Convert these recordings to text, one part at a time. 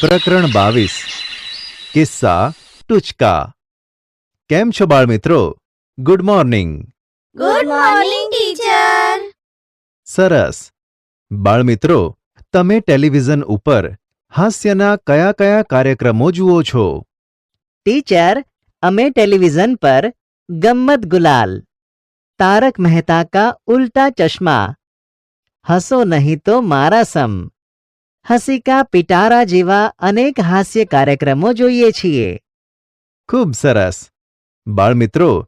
પ્રકરણ બાવીસ. કિસ્સા ટુચકા. કેમ છો બાળમિત્રો? Good morning good morning teacher સરસ. બાળમિત્રો તમે ટેલિવિઝન ઉપર હાસ્યના કયા કયા કાર્યક્રમો જુઓ છો? ટીચર અમે ટેલિવિઝન પર ગમ્મત ગુલાલ. તારક મહેતા કા ઉલ્ટા ચશ્મા. હસો નહીં તો મારા સમ. હસી કા પિટારા જેવા અનેક હાસ્ય કાર્યક્રમો જોઈએ છીએ. ખૂબ સરસ. બાળમિત્રો,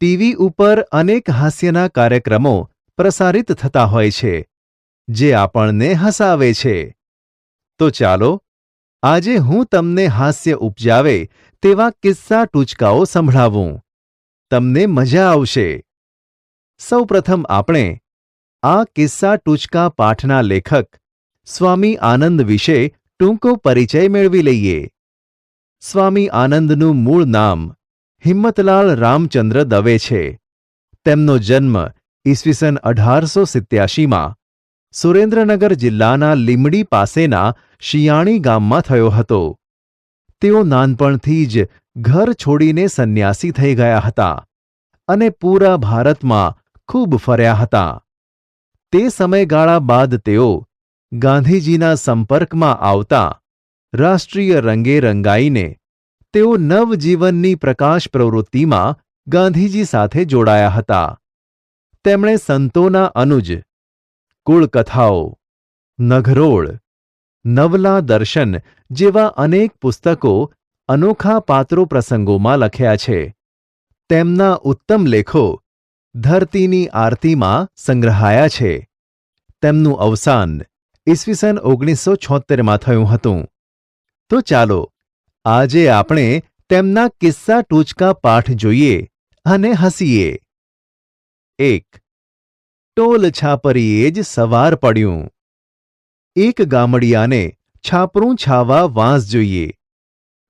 ટીવી ઉપર અનેક હાસ્યના કાર્યક્રમો પ્રસારિત થતા હોય છે, જે આપણને હસાવે છે. તો ચાલો, આજે હું તમને હાસ્ય ઉપજાવે તેવા કિસ્સા ટૂચકાઓ સંભળાવું. તમને મજા આવશે. સૌપ્રથમ આપણે આ કિસ્સા ટૂચકા પાઠના લેખક સ્વામી આનંદ વિશે ટૂંકો પરિચય મેળવી લઈએ. સ્વામી આનંદનું મૂળ નામ હિંમતલાલ રામચંદ્ર દવે છે. તેમનો જન્મ ઈસવીસન અઢારસો સિત્યાશીમાં સુરેન્દ્રનગર જિલ્લાના લીમડી પાસેના શિયાણી ગામમાં થયો હતો. તેઓ નાનપણથી જ ઘર છોડીને સંન્યાસી થઈ ગયા હતા અને પૂરા ભારતમાં ખૂબ ફર્યા હતા. તે સમયગાળા બાદ તેઓ ગાંધીજીના સંપર્કમાં આવતા રાષ્ટ્રીય રંગે રંગાઈને તેઓ નવજીવનની પ્રકાશ પ્રવૃત્તિમાં ગાંધીજી સાથે જોડાયા હતા. તેમણે સંતોના અનુજ, કુળકથાઓ, નઘરોળ, નવલા દર્શન જેવા અનેક પુસ્તકો અનોખા પાત્રો પ્રસંગોમાં લખ્યા છે. તેમના ઉત્તમ લેખો ધરતીની આરતીમાં સંગ્રહાયા છે. તેમનું અવસાન ઈસવીસન ઓગણીસો છોતેરમાં થયું હતું. તો ચાલો, આજે આપણે તેમના કિસ્સા ટૂચકા પાઠ જોઈએ અને હસીએ. એક, ટોલ છાપરીએ જ સવાર પડ્યું. એક ગામડિયાને છાપરું છાવા વાંસ જોઈએ.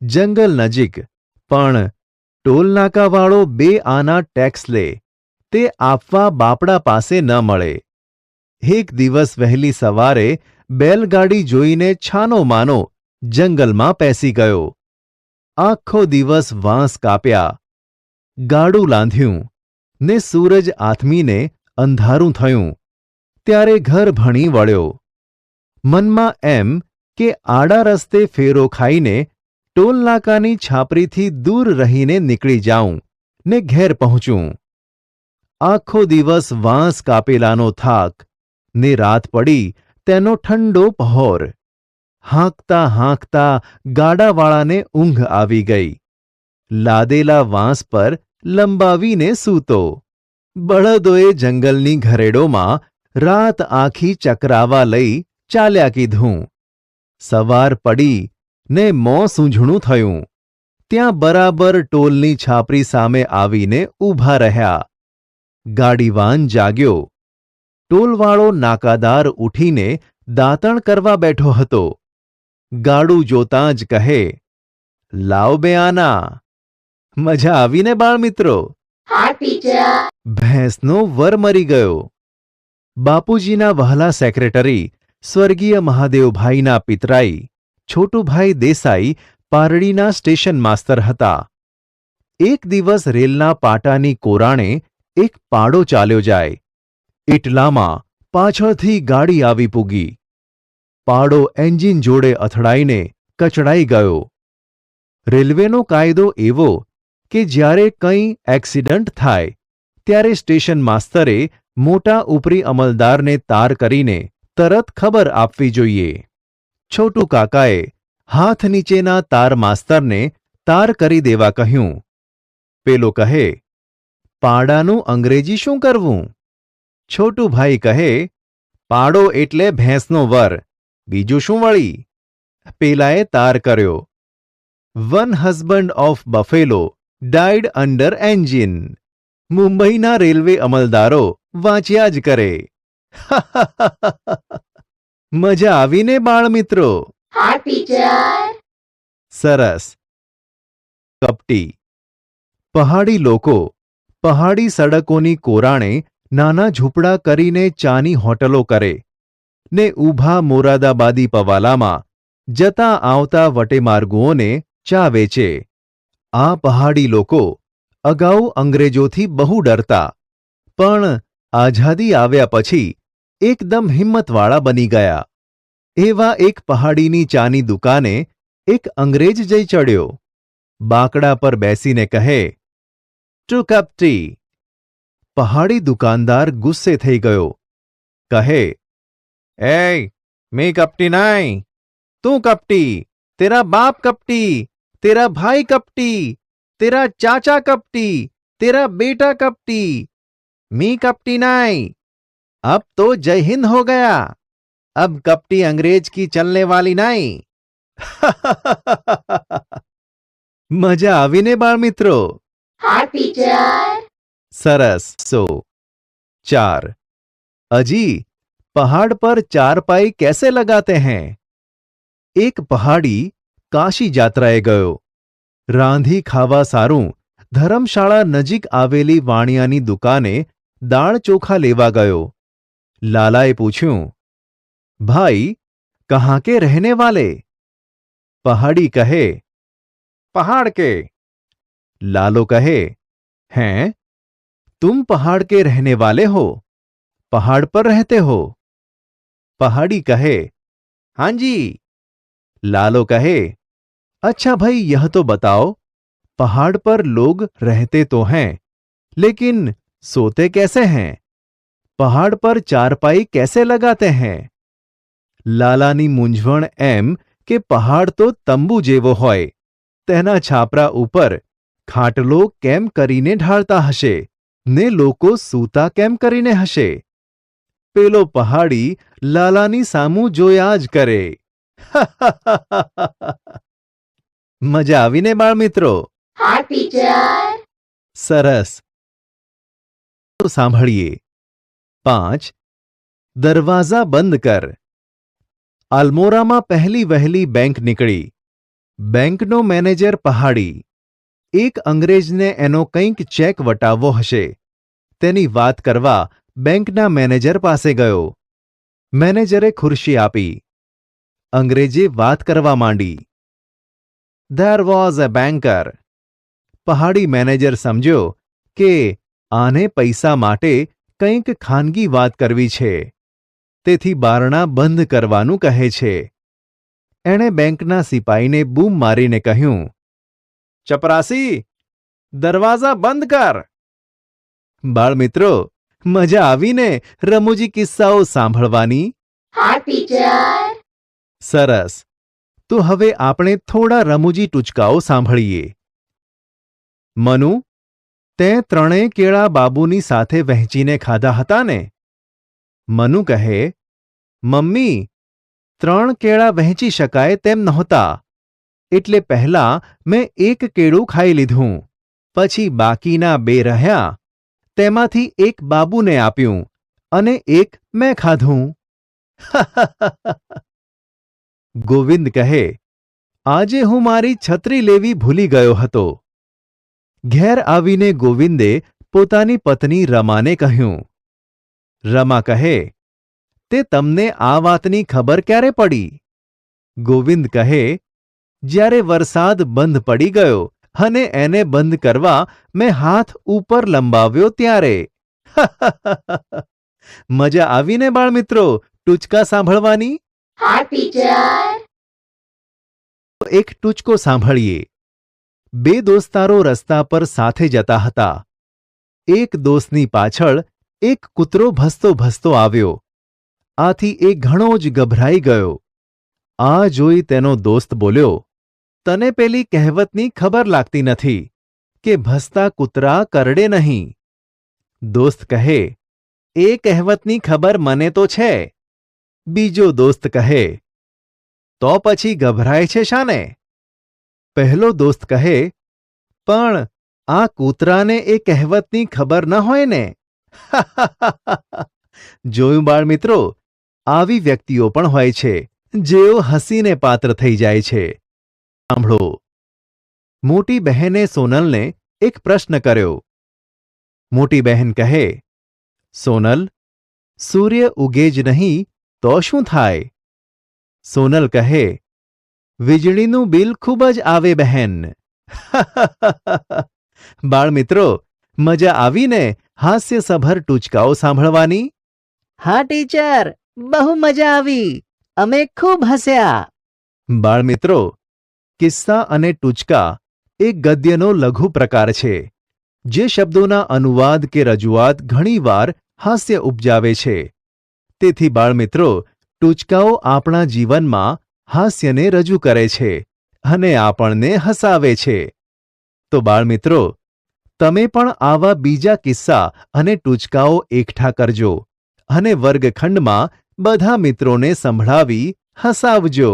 જંગલ નજીક, પણ ટોલનાકાવાળો બે આના ટેક્સ લે. તે આપવા બાપડા પાસે ન મળે. એક દિવસ વહેલી સવારે બેલગાડી જોઈને છાનો માનો જંગલમાં પેસી ગયો. આખો દિવસ વાંસ કાપ્યા. ગાડું લાંધ્યું ને સૂરજ આથમીને અંધારું થયું. ત્યારે ઘર ભણી વળ્યો. મનમાં એમ કે આડા રસ્તે ફેરો ખાઈને ટોલનાકાની છાપરીથી દૂર રહીને નીકળી જાઉં ને ઘેર પહોંચું. આખો દિવસ વાંસ કાપેલાનો થાક ને રાત પડી, તેનો ઠંડો પહોર. હાંકતા હાંકતા ગાડાવાળાને ઊંઘ આવી ગઈ. લાદેલા વાંસ પર લંબાવીને સૂતો. બળદોએ જંગલની ઘરેડોમાં રાત આખી ચકરાવા લઈ ચાલ્યા કીધું. સવાર પડી, ને મોં સૂંઝણું થયું. ત્યાં બરાબર ટોલની છાપરી સામે આવીને ઊભા રહ્યા. ગાડીવાન જાગ્યો. ટોલવાળો નાકાદાર ઉઠીને દાંતણ કરવા બેઠો હતો. ગાડું જોતાં જ કહે લાવ બે આના. મજા આવીને બાળમિત્રો. ભેંસનો વર મરી ગયો. બાપુજીના વહાલા સેક્રેટરી સ્વર્ગીય મહાદેવભાઈના પિતરાઈ છોટુભાઈ દેસાઈ પારડીના સ્ટેશન માસ્તર હતા. એક દિવસ રેલના પાટાની કોરાણે એક પાડો ચાલ્યો જાય. એટલામાં પાછળથી ગાડી આવી પૂગી. પાડો એન્જિન જોડે અથડાઈને કચડાઈ ગયો. રેલવેનો કાયદો એવો કે જ્યારે કંઈ એક્સિડન્ટ થાય, ત્યારે સ્ટેશન માસ્તરે મોટા ઉપરી અમલદારને તાર કરીને તરત ખબર આપવી જોઈએ. છોટુ કાકાએ હાથ નીચેના તાર માસ્તરને તાર કરી દેવા કહ્યું. પેલો કહે, પાડાનું અંગ્રેજી શું કરવું? છોટુભાઈ કહે પાડો એટલે ભેંસનો વર. બીજું શું વળી? પેલાએ તાર કર્યો. One husband of buffalo died under engine. મુંબઈના રેલવે અમલદારો વાંચ્યા જ કરે. મજા આવીને બાળમિત્રો. મિત્રો સરસ. કપટી. પહાડી લોકો પહાડી સડકોની કોરાણે નાના ઝૂંપડા કરીને ચાની હોટલો કરે. ને ઊભા મોરાદાબાદી પવાલામાં જતા આવતા વટેમાર્ગુઓને ચા વેચે. આ પહાડી લોકો અગાઉ અંગ્રેજોથી બહુ ડરતા, પણ આઝાદી આવ્યા પછી એકદમ હિંમતવાળા બની ગયા. એવા એક પહાડીની ચાની દુકાને એક અંગ્રેજ જઈ ચડ્યો. બાકડા પર બેસીને કહે ટુ કપ ટી પહાડી દુકાનદાર ગુસ્સે થઈ ગયો કહે એ મેં કપટી નહીં તું કપટી તેરા બાપ કપટી તેરા ભાઈ કપટી તેરા ચાચા કપટી तेरा बेटा कपटी मी कपटी नहीं अब तो जय हिंद हो गया अब कपटी अंग्रेज की चलने वाली नहीं મજા આવીને બાળ મિત્રો હા ટીચર સરસ સો ચાર અજી પહાડ પર ચાર પાઈ कैसे लगाते हैं એક પહાડી કાશી જાત્રાએ ગયો રાંધી ખાવા સારું ધરમશાળા નજીક આવેલી વાણિયાની દુકાને દાળ ચોખા લેવા ગયો લાલાએ પૂછ્યું ભાઈ કહાં કે રહેને વાલે પહાડી કહે પહાડ કે लालो कहे हैं तुम पहाड़ के रहने वाले हो पहाड़ पर रहते हो पहाड़ी कहे हाँ जी लालो कहे अच्छा भाई यह तो बताओ पहाड़ पर लोग रहते तो हैं लेकिन सोते कैसे हैं पहाड़ पर चारपाई कैसे लगाते हैं લાલાની મૂંઝવણ એમ કે પહાડ તો તંબુ જેવો હોય તેના છાપરા ઉપર ખાટલો કેમ કરીને ઢાળતા હશે ને લોકો સૂતા કેમ કરીને હશે? પેલો પહાડી લાલાની સામું જોયા જ કરે. મજા આવીને બાળ મિત્રો સરસ. તો સાંભળીએ. પાંચ. દરવાજા બંધ કર. આલ્મોરામાં પહેલી વહેલી બેંક નીકળી. બેંકનો મેનેજર પહાડી. એક અંગ્રેજને એનો કંઈક ચેક વટાવવો હશે. તેની વાત કરવા બેંકના મેનેજર પાસે ગયો. મેનેજરે ખુરશી આપી. અંગ્રેજે વાત કરવા માંડી. ધેર વોઝ અ બેન્કર પહાડી મેનેજર સમજ્યો કે આને પૈસા માટે કંઈક ખાનગી વાત કરવી છે. તેથી બારણા બંધ કરવાનું કહે છે. એણે બેંકના સિપાહીને બૂમ મારીને કહ્યું ચપરાસી દરવાજા બંધ કર બાળમિત્રો મજા આવીને રમૂજી કિસ્સાઓ સાંભળવાની હા ટીચર સરસ તો હવે આપણે થોડા રમૂજી ટૂચકાઓ સાંભળીએ મનુ તે ત્રણેય કેળા બાબુની સાથે વહેંચીને ખાધા હતા ને મનુ કહે મમ્મી ત્રણ કેળા વહેંચી શકાય તેમ નહોતા એટલે પહેલા મેં એક કેળું ખાઈ લીધું. પછી બાકીના બે રહ્યા. તેમાંથી એક બાબુને આપ્યું અને એક મેં ખાધું. ગોવિંદ કહે, આજે હું મારી છત્રી લેવી ભૂલી ગયો હતો. ઘેર આવીને ગોવિંદે પોતાની પત્ની રમાને કહ્યું. રમા કહે, તે તમને આ વાતની ખબર ક્યારે પડી? ગોવિંદ કહે જ્યારે વરસાદ બંધ પડી ગયો અને એને બંધ કરવા મેં હાથ ઉપર લંબાવ્યો ત્યારે. મજા આવીને બાળમિત્રો? ટૂચકા સાંભળવાની? એક ટૂચકો સાંભળીએ. બે દોસ્તારો રસ્તા પર સાથે જતા હતા. એક દોસ્તની પાછળ એક કૂતરો ભસતો ભસતો આવ્યો. આથી એ ઘણો જ ગભરાઈ ગયો. આ જોઈ તેનો દોસ્ત બોલ્યો તને પેલી કહેવતની ખબર લાગતી નથી કે ભસતા કૂતરા કરડે નહીં. દોસ્ત કહે, એ કહેવતની ખબર મને તો છે. બીજો દોસ્ત કહે, તો પછી ગભરાય છે શાને? પહેલો દોસ્ત કહે, પણ આ કૂતરાને એ કહેવતની ખબર ન હોય ને. જોયું બાળ મિત્રો, આવી વ્યક્તિઓ પણ હોય છે, જેઓ હસીને પાત્ર થઈ જાય છે. સાંભળો. મોટી બહેને સોનલને એક પ્રશ્ન કર્યો. મોટી બહેન કહે સોનલ સૂર્ય ઉગે જ નહીં તો શું થાય? સોનલ કહે વીજળીનું બિલ ખૂબ જ આવે બહેન. બાળમિત્રો મજા આવીને હાસ્યસભર ટૂચકાઓ સાંભળવાની? હા ટીચર બહુ મજા આવી. અમે ખૂબ હસ્યા. બાળમિત્રો કિસ્સા અને ટૂચકા એ ગદ્યનો લઘુ પ્રકાર છે, જે શબ્દોના અનુવાદ કે રજૂઆત ઘણીવાર હાસ્ય ઉપજાવે છે. તેથી બાળમિત્રો, ટૂચકાઓ આપણા જીવનમાં હાસ્યને રજૂ કરે છે અને આપણને હસાવે છે. તો બાળમિત્રો, તમે પણ આવા બીજા કિસ્સા અને ટૂચકાઓ એકઠા કરજો અને વર્ગખંડમાં બધા મિત્રોને સંભળાવી હસાવજો.